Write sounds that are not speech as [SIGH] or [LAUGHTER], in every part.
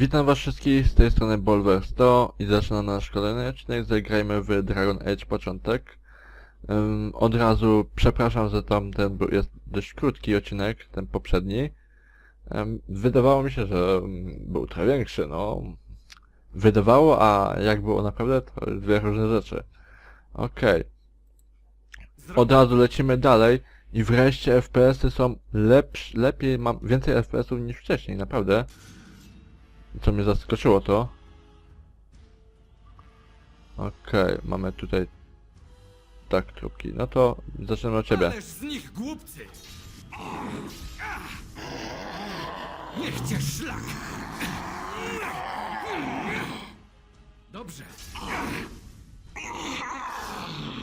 Witam was wszystkich, z tej strony Bolver 100 i zaczynam nasz kolejny odcinek, zagrajmy w Dragon Age początek. Ym, od razu przepraszam, że tamten był, jest dość krótki odcinek, ten poprzedni. Ym, wydawało mi się, że ym, był trochę większy, no. Wydawało, a jak było naprawdę, to dwie różne rzeczy. Okej. Od razu lecimy dalej i wreszcie FPS-y są lepsze, lepiej, mam więcej FPS-ów niż wcześniej, naprawdę. Co mnie zaskoczyło to. Okej, mamy tutaj tak trupki. No to zaczynamy od ciebie. Ależ z nich głupcy! Niech cię szlak! Dobrze,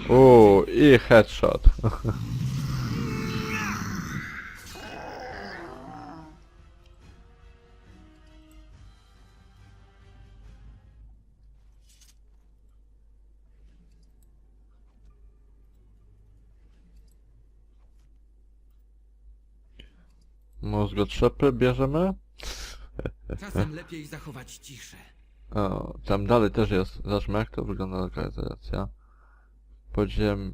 Uuu, i headshot. [LAUGHS] Mózgotrzepy bierzemy? czasem lepiej zachować ciszę. O, tam dalej też jest. Zobaczmy jak to wygląda lokalizacja. Podziem...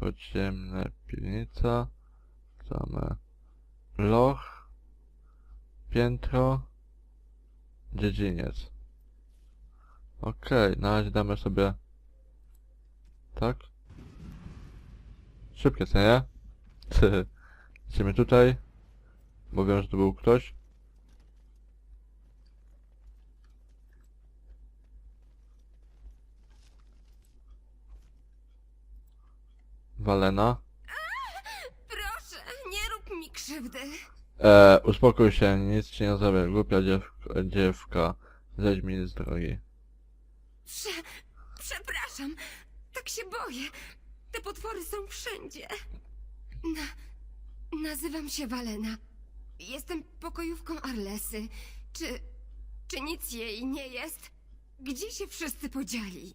Podziemne piwnica. Same... Loch. Piętro. Dziedziniec. Okej, na razie damy sobie... Tak? Szybkie, co nie? [LAUGHS] Idziemy tutaj. Bo wiem, że tu był ktoś. Walena. Proszę, nie rób mi krzywdy. E, uspokój się, nic ci nie zrobię. Głupia dziewka, dziewka. Zejdź mi z drogi. Prze... Przepraszam, tak się boję. Te potwory są wszędzie. Na... Nazywam się Walena. Jestem pokojówką Arlesy. Czy... Czy nic jej nie jest? Gdzie się wszyscy podzieli?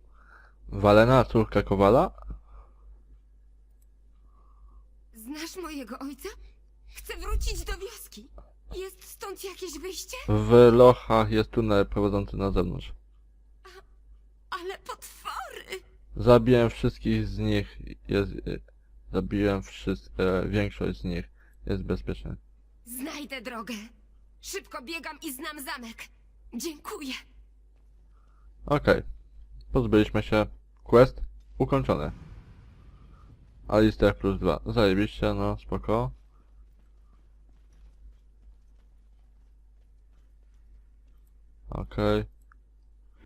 Walena, córka Kowala? Znasz mojego ojca? Chcę wrócić do wioski. Jest stąd jakieś wyjście? W lochach jest tunel prowadzący na zewnątrz. Ale potwory! Zabiłem wszystkich z nich. Jest... Zabiłem wszystkich, e, większość z nich. Jest bezpieczny. Znajdę drogę. Szybko biegam i znam zamek. Dziękuję. Okej. Pozbyliśmy się. Quest ukończony. Alistair plus 2. Zajebiście, no spoko. Okej.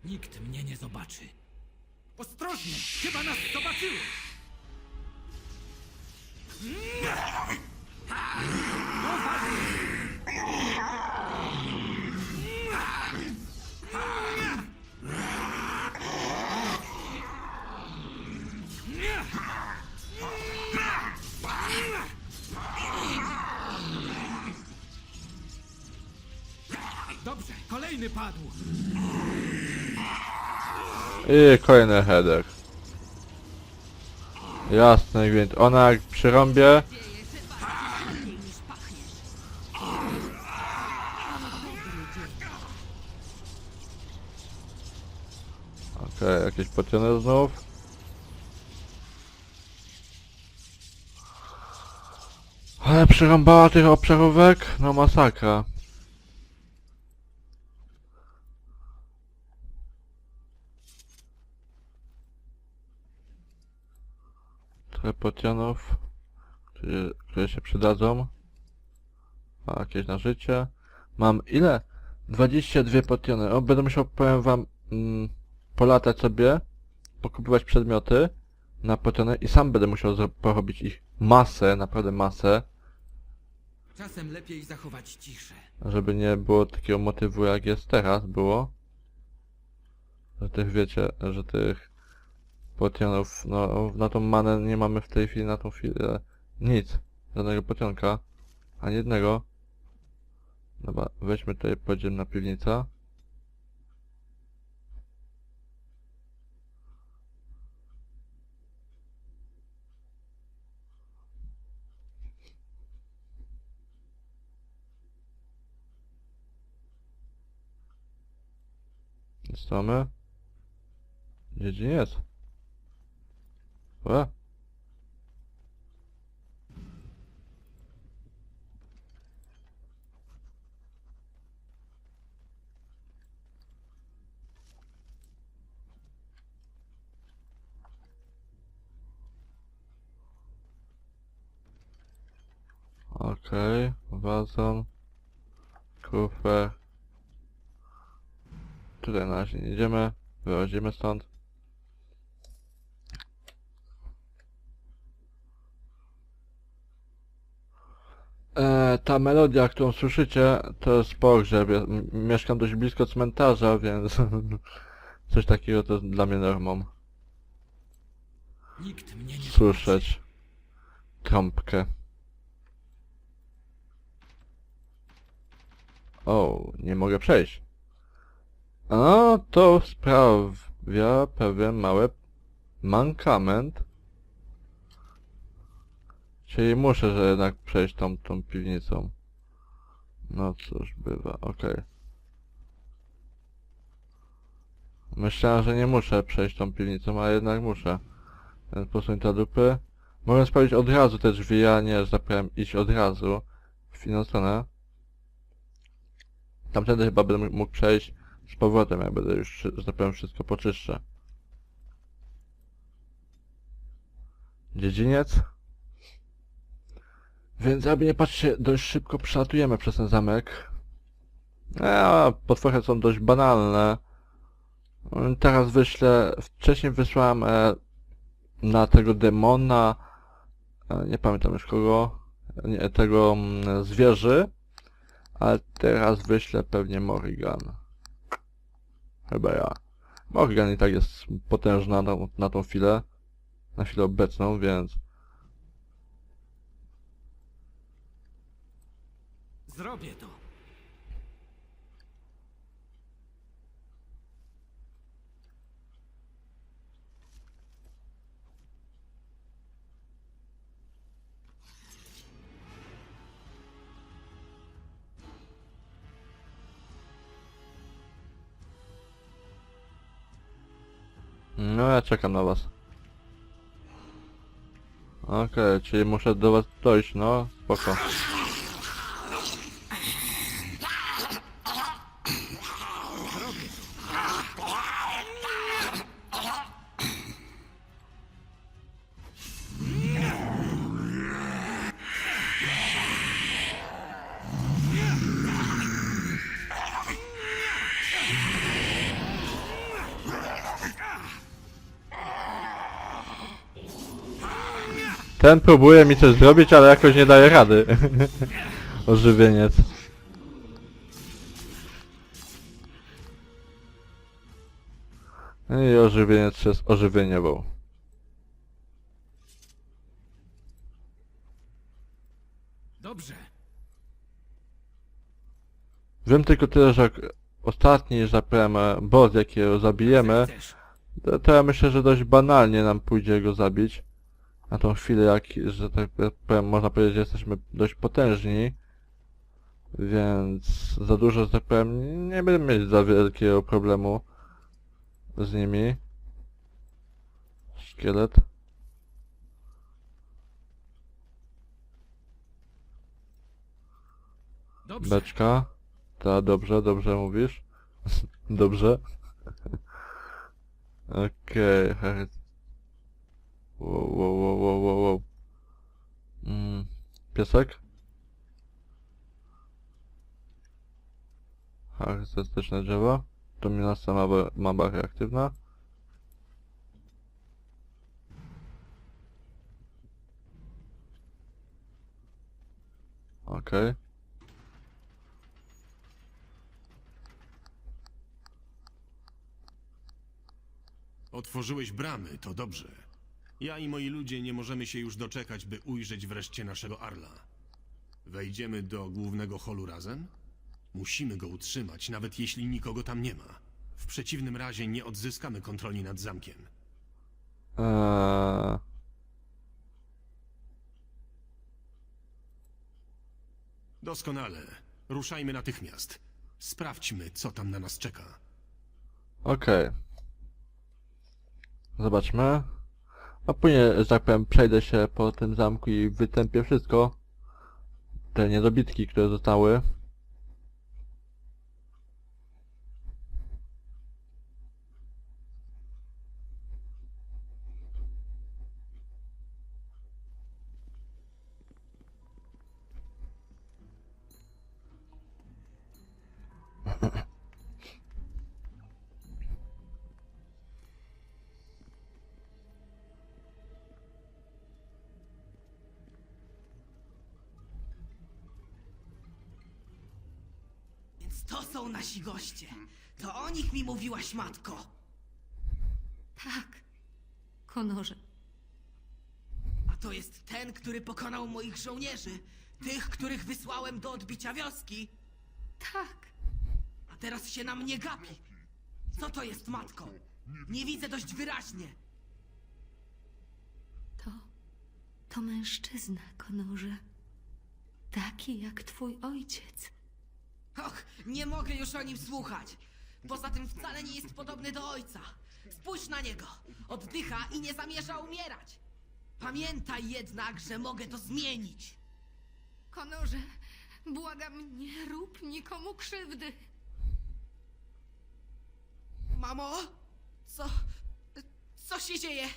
Nikt mnie nie zobaczy. Ostrożnie! Chyba nas zobaczyły! Dobrze, kolejny padł! I kolejny header. Jasny gwint. Ona jak przyrąbie... Okej, jakieś potiony znów. Ale przyrąbała tych obszarówek? No masakra. Trochę potionów, które, które się przydadzą. A jakieś na życie. Mam ile? 22 potiony. O, będę musiał, powiem wam, mm, polatać sobie, pokupować przedmioty na potiony i sam będę musiał zro- porobić ich masę, naprawdę masę, Czasem lepiej zachować ciszę. żeby nie było takiego motywu jak jest teraz, było. Że tych wiecie, że tych potionów, no na tą manę nie mamy w tej chwili, na tą chwilę nic. Żadnego potionka. Ani jednego. Dobra, weźmy tutaj piwnica. Co my? Dziedziniec. E? Okej, wazon, kufer. Tutaj na razie nie idziemy, wychodzimy stąd. E, ta melodia, którą słyszycie, to jest pogrzeb. Ja mieszkam dość blisko cmentarza, więc [LAUGHS] coś takiego to jest dla mnie normą. Nikt mnie nie. Słyszeć trąbkę. O, nie mogę przejść. A to sprawia pewien mały mankament. Czyli muszę, że jednak przejść tą, tą piwnicą. No cóż, bywa, okej. Myślałem, że nie muszę przejść tą piwnicą, a jednak muszę. Więc posuń te dupy. Mogę spalić od razu te drzwi, a nie, że tak powiem, iść od razu w inną stronę. Tamtędy chyba będę mógł przejść z powrotem, jak będę już, że tak powiem, wszystko poczyszczę. Dziedziniec. Więc jakby nie patrzcie, dość szybko przelatujemy przez ten zamek. E, A potwory są dość banalne. Mm, Teraz wyślę, wcześniej wysłałem e, na tego demona, e, nie pamiętam już kogo, nie, tego mm, zwierzy, ale teraz wyślę pewnie Morrigan. Chyba ja. Morrigan i tak jest potężna na, na tą chwilę, na chwilę obecną, więc Zrobię to. Ja czekam na was. Okej, czyli muszę do was dojść, no, spoko. Ten próbuje mi coś zrobić, ale jakoś nie daje rady. [LAUGHS] Ożywieniec. No I ożywieniec się ożywieniował. Dobrze. Wiem tylko tyle, że jak ostatni, e, boss, jakiego zabijemy, to ja myślę, że dość banalnie nam pójdzie go zabić. Na tą chwilę, jak, że tak powiem, można powiedzieć, że jesteśmy dość potężni. Więc za dużo, że tak powiem, nie będę mieć za wielkiego problemu z nimi. Szkielet. Dobrze. Beczka. Ta, dobrze, dobrze mówisz. [LAUGHS] dobrze. [LAUGHS] Okej, okay. Wow, wow, wow. Mm, piesek? Charakterystyczne drzewo. Dominacja ma, ba- ma barę aktywna. Okej. Otworzyłeś bramy, to dobrze. Ja i moi ludzie nie możemy się już doczekać, by ujrzeć wreszcie naszego Arla. Wejdziemy do głównego holu razem? Musimy go utrzymać, nawet jeśli nikogo tam nie ma. W przeciwnym razie nie odzyskamy kontroli nad zamkiem. Eee, Doskonale. Ruszajmy natychmiast. Sprawdźmy, co tam na nas czeka. Okej. Zobaczmy. A później, że tak powiem, przejdę się po tym zamku i wytępię wszystko. Te niedobitki, które zostały. To są nasi goście. To o nich mi mówiłaś, matko. Tak. Konorze. A to jest ten, który pokonał moich żołnierzy. Tych, których wysłałem do odbicia wioski. Tak. A teraz się na mnie gapi. Co to jest, matko? Nie widzę dość wyraźnie. To. To mężczyzna, Konorze. Taki jak twój ojciec. Och, nie mogę już o nim słuchać. Poza tym wcale nie jest podobny do ojca. Spójrz na niego. Oddycha i nie zamierza umierać. Pamiętaj jednak, że mogę to zmienić. Konorze, błagam, nie rób nikomu krzywdy. Mamo? Co... Co się dzieje?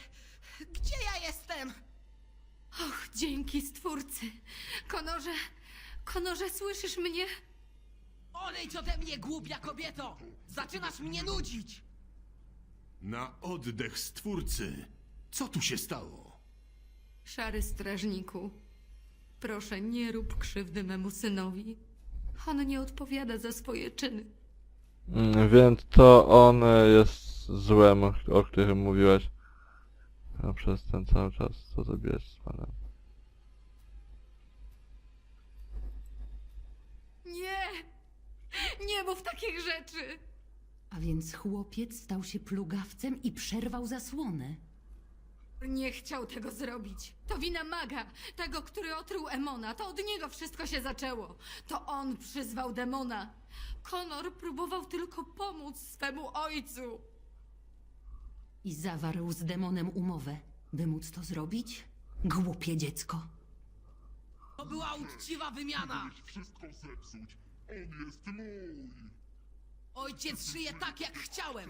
Gdzie ja jestem? Och, dzięki Stwórcy. Konorze, Konorze, słyszysz mnie? Odejdź ode mnie, głupia kobieto! Zaczynasz mnie nudzić! Na oddech Stwórcy. Co tu się stało? Szary strażniku, proszę nie rób krzywdy memu synowi. On nie odpowiada za swoje czyny. Mm, Więc to on e, jest złem, o którym mówiłeś. No, przez ten cały czas, co zrobiłeś z panem. Nie mów takich rzeczy! A więc chłopiec stał się plugawcem i przerwał zasłonę. Nie chciał tego zrobić. To wina maga, tego, który otruł Emona. To od niego wszystko się zaczęło. To on przyzwał demona. Konor próbował tylko pomóc swemu ojcu. I zawarł z demonem umowę, by móc to zrobić? Głupie dziecko. To była uczciwa wymiana! wszystko zepsuć. On jest mój. Ojciec żyje tak, jak chciałem!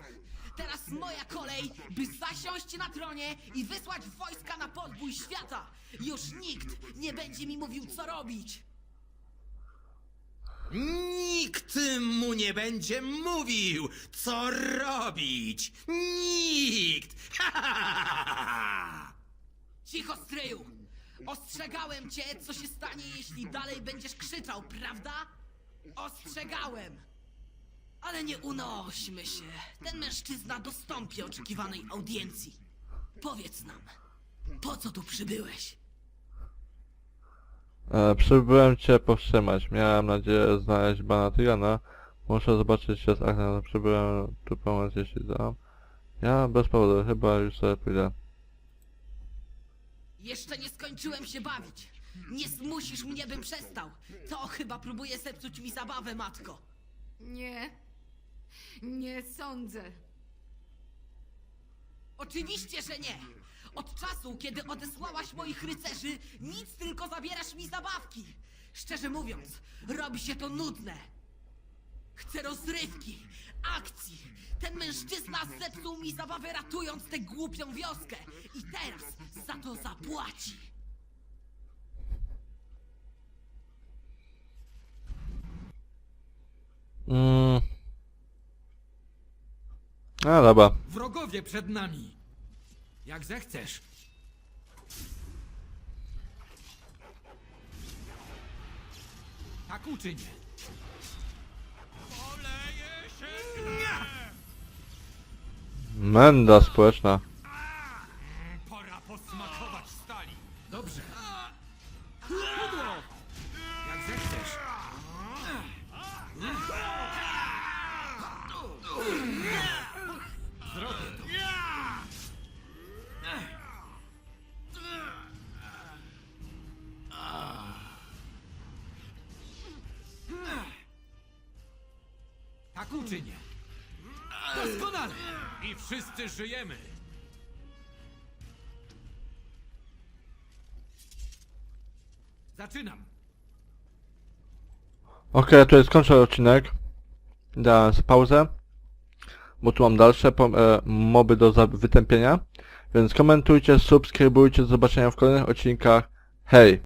Teraz moja kolej, by zasiąść na tronie i wysłać wojska na podbój świata! Już nikt nie będzie mi mówił, co robić! Nikt mu nie będzie mówił, co robić! Nikt! Ha, ha, ha, ha, ha. Cicho, stryju! Ostrzegałem cię, co się stanie, jeśli dalej będziesz krzyczał, prawda? Ostrzegałem! Ale nie unośmy się. Ten mężczyzna dostąpi oczekiwanej audiencji. Powiedz nam, po co tu przybyłeś? E, przybyłem cię powstrzymać. Miałem nadzieję znaleźć Banatyjana. Muszę zobaczyć się z Agnem. Przybyłem tu pomóc, jeśli dam. Ja bez powodu, chyba już sobie pójdę. Jeszcze nie skończyłem się bawić. Nie zmusisz mnie, bym przestał. To chyba próbuje zepsuć mi zabawę, matko. Nie. Nie sądzę. Oczywiście, że nie. Od czasu, kiedy odesłałaś moich rycerzy, nic tylko zabierasz mi zabawki. Szczerze mówiąc, robi się to nudne. Chcę rozrywki, akcji. Ten mężczyzna zepsuł mi zabawę ratując tę głupią wioskę. I teraz za to zapłaci. Mm. A dobra. Wrogowie przed nami! Jak zechcesz. Tak uczynię. Menda społeczna. Uczynię. Doskonale! I wszyscy żyjemy! Zaczynam! Okej, to jest skończę odcinek. Dałem pauzę. Bo tu mam dalsze e, moby do wytępienia. Więc komentujcie, subskrybujcie, do zobaczenia w kolejnych odcinkach. Hej!